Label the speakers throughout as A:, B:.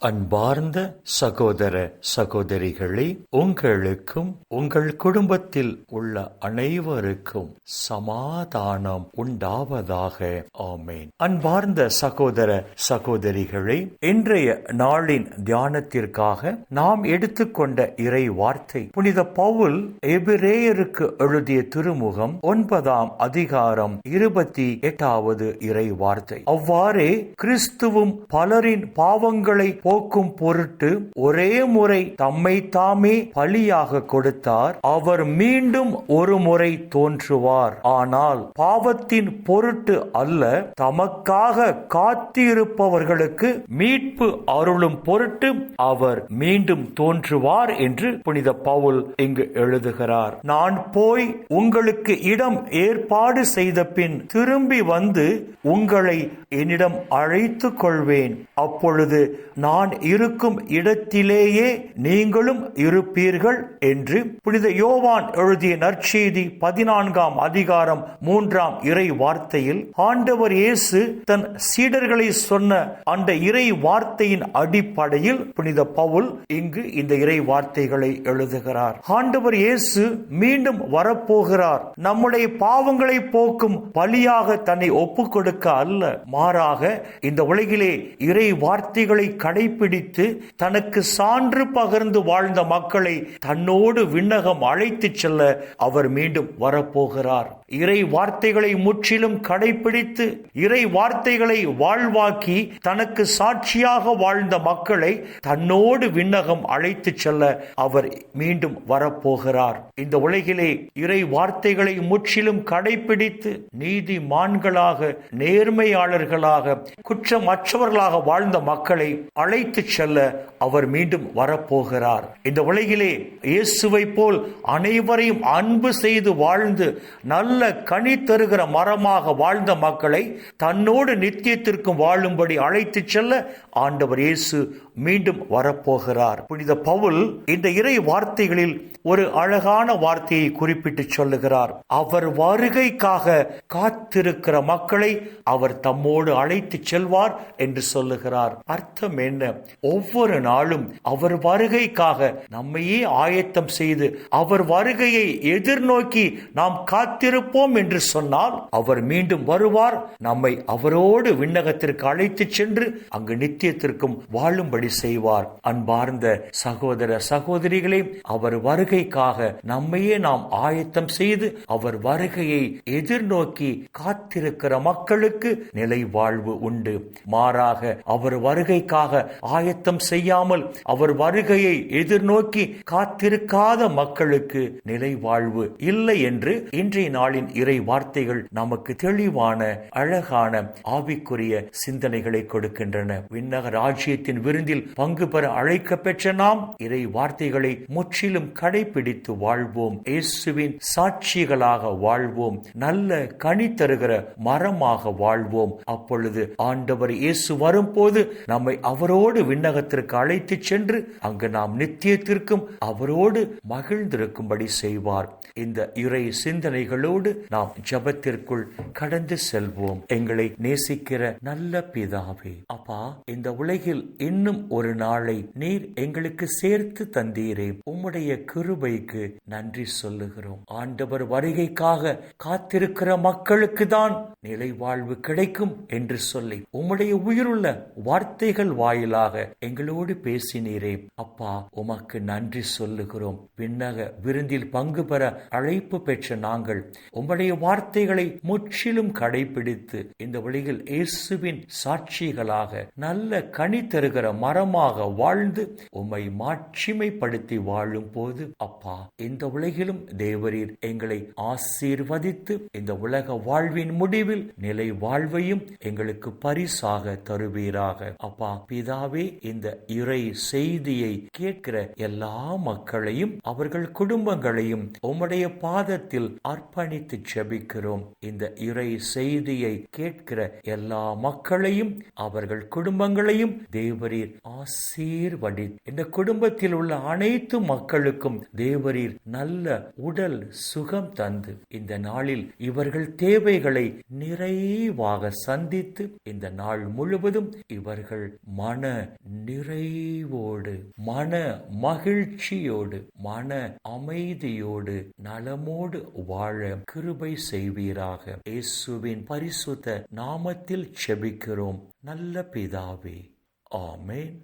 A: அன்பார்ந்த சகோதர சகோதரிகளே உங்களுக்கும் உங்கள் குடும்பத்தில் உள்ள அனைவருக்கும் சமாதானம் உண்டாவதாக. ஆமேன். அன்பார்ந்த சகோதர சகோதரிகளே இன்றைய நாளின் தியானத்திற்காக நாம் எடுத்துக்கொண்ட இறை வார்த்தை புனித பவுல் எபிரேயருக்கு எழுதிய திருமுகம் ஒன்பதாம் அதிகாரம் இருபத்தி எட்டாவது இறை வார்த்தை. அவ்வாறே கிறிஸ்துவும் பலரின் பாவங்களை போக்கும் பொருட்டு ஒரே முறை தம்மை தாமே பலியாக கொடுத்தார். அவர் மீண்டும் ஒரு முறை தோன்றுவார். ஆனால் பாவத்தின் பொருட்டு அல்ல தமக்காக காத்திருப்பவர்களுக்கு மீட்பு அருளும் பொருட்டு அவர் மீண்டும் தோன்றுவார் என்று புனித பவுல் இங்கு எழுதுகிறார். நான் போய் உங்களுக்கு இடம் ஏற்பாடு செய்த பின் திரும்பி வந்து உங்களை என்னிடம் அழைத்துக் கொள்வேன். அப்பொழுது நான் இருக்கும் இடத்திலேயே நீங்களும் இருப்பீர்கள் என்று புனித யோவான் எழுதிய நற்செய்தி பதினான்காம் அதிகாரம் மூன்றாம் இறை வார்த்தையில் ஆண்டவர் இயேசு தன் சீடர்களை சொன்ன அந்த இறை வார்த்தையின் அடிப்படையில் புனித பவுல் இங்கு இந்த இறை வார்த்தைகளை எழுதுகிறார். ஆண்டவர் இயேசு மீண்டும் வரப்போகிறார். நம்முடைய பாவங்களை போக்கும் பலியாக தன்னை ஒப்புக்கொடுக்க அல்ல மாறாக இந்த உலகிலே இறை வார்த்தைகளை கடை கைப்பிடித்து தனக்கு சான்று பகிர்ந்து வாழ்ந்த மக்களை தன்னோடு விண்ணகம் அழைத்துச் செல்ல அவர் மீண்டும் வரப்போகிறார். இறை வார்த்தைகளை முற்றிலும் கடைபிடித்து இறை வார்த்தைகளை வாழ்வாக்கி தனக்கு சாட்சியாக வாழ்ந்த மக்களை தன்னோடு விண்ணகம் அழைத்துச் செல்ல அவர் மீண்டும் வரப்போகிறார். இந்த உலகிலே இறை வார்த்தைகளை முற்றிலும் கடைபிடித்து நீதிமான்களாக நேர்மையாளர்களாக குற்றமற்றவர்களாக வாழ்ந்த மக்களை அழை அழைத்து செல்ல அவர் மீண்டும் வரப்போகிறார். இந்த உலகிலே இயேசுவை போல் அனைவரையும் அன்பு செய்து வாழ்ந்து நல்ல கனி தருகிற மரமாக வாழ்ந்த மக்களை தன்னோடு நித்தியத்திற்கும் வாழும்படி அழைத்து செல்ல ஆண்டவர் இயேசு மீண்டும் வரப்போகிறார். புனித பவுல் இந்த இறை வார்த்தைகளில் ஒரு அழகான வார்த்தையை குறிப்பிட்டு சொல்லுகிறார். அவர் வருகைக்காக காத்திருக்கிற மக்களை அவர் தம்மோடு அழைத்து செல்வார் என்று சொல்லுகிறார். அர்த்தம் என்ன? ஒவ்வொரு நாளும் அவர் வருகைக்காக நம்மையே ஆயத்தம் செய்து அவர் வருகையை எதிர்நோக்கி நாம் காத்திருப்போம் என்று சொன்னால் அவர் மீண்டும் வருவார். நம்மை அவரோடு விண்ணகத்திற்கு அழைத்து சென்று அங்கு நித்தியத்திற்கும் வாழும்படி செய்வார். அன்பார்ந்த சகோதர சகோதரிகளே அவர் வருகை வருகைக்காக நம்மையே நாம் ஆயத்தம் செய்து அவர் வருகையை எதிர்நோக்கி காத்திருக்கிற மக்களுக்கு நிலை வாழ்வு உண்டு. மாறாக அவர் வருகைக்காக ஆயத்தம் செய்யாமல் அவர் வருகையை எதிர்நோக்கி காத்திருக்காத மக்களுக்கு நிலை வாழ்வு இல்லை என்று இன்றைய நாளின் இறை வார்த்தைகள் நமக்கு தெளிவான அழகான ஆவிக்குரிய சிந்தனைகளை கொடுக்கின்றன. விண்ணக ராஜ்யத்தின் விருந்தில் பங்கு பெற அழைக்க பெற்ற நாம் இறை வார்த்தைகளை முற்றிலும் கடை கடைபிடித்து வாழ்வோம். இயேசுவின் சாட்சிகளாக வாழ்வோம். நல்ல கனி தருகிற மரமாக வாழ்வோம். அப்பொழுது ஆண்டவர் இயேசு வரும்போது நம்மை அவரோடு விண்ணகத்திற்கு அழைத்து சென்று அங்கு நாம் நித்தியத்திற்கும் அவரோடு மகிழ்ந்திருக்கும்படி செய்வார். இந்த இறை சிந்தனைகளோடு நாம் ஜபத்திற்குள் கடந்து செல்வோம். எங்களை நேசிக்கிற நல்ல பிதாவே அப்பா இந்த உலகில் இன்னும் ஒரு நாளை நீர் எங்களுக்கு சேர்த்து தந்தீரே. உம்முடைய கிரு கிருபைக்கு நன்றி சொல்லுகிறோம். ஆண்டவர் வருகைக்காக காத்திருக்கிற மக்களுக்கு தான் நிலை வாழ்வு கிடைக்கும் என்று சொல்லி உம்முடைய உயிருள்ள வார்த்தைகள் வாயிலாக எங்களோடு பேசினீரே. அப்பா உமக்கு நன்றி சொல்லுகிறோம். விண்ணக விருந்தில் பங்கு பெற அழைப்பு பெற்ற நாங்கள் உம்முடைய வார்த்தைகளை முற்றிலும் கடைபிடித்து இந்த வழியில் இயேசுவின் சாட்சிகளாக நல்ல கனி தருகிற மரமாக வாழ்ந்து உம்மை மாட்சிமைப்படுத்தி வாழும் போது அப்பா இந்த உலகிலும் தேவரீர் எங்களை ஆசீர்வதித்து இந்த உலக வாழ்வின் முடிவில் நிலை வாழ்வையும் எங்களுக்கு பரிசாக தருவீராக. அப்பா பிதாவே இந்த இறை செய்தியை கேட்கிற எல்லா மக்களையும் அவர்கள் குடும்பங்களையும் உம்முடைய பாதத்தில் அர்ப்பணித்து செபிக்கிறோம். இந்த இறை செய்தியை கேட்கிற எல்லா மக்களையும் அவர்கள் குடும்பங்களையும் தேவரீர் ஆசீர்வடி இந்த குடும்பத்தில் உள்ள அனைத்து மக்களுக்கும் தேவரீர் நல்ல உடல் சுகம் தந்து இந்த நாளில் இவர்கள் தேவைகளை நிறைவாக சந்தித்து இந்த நாள் முழுவதும் இவர்கள் மன நிறைவோடு மன மகிழ்ச்சியோடு மன அமைதியோடு நலமோடு வாழ கிருபை செய்வீராக. இயேசுவின் பரிசுத்த நாமத்தில் செபிக்கிறோம். நல்ல பிதாவே ஆமேன்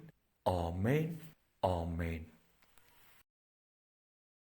A: ஆமேன் ஆமேன்.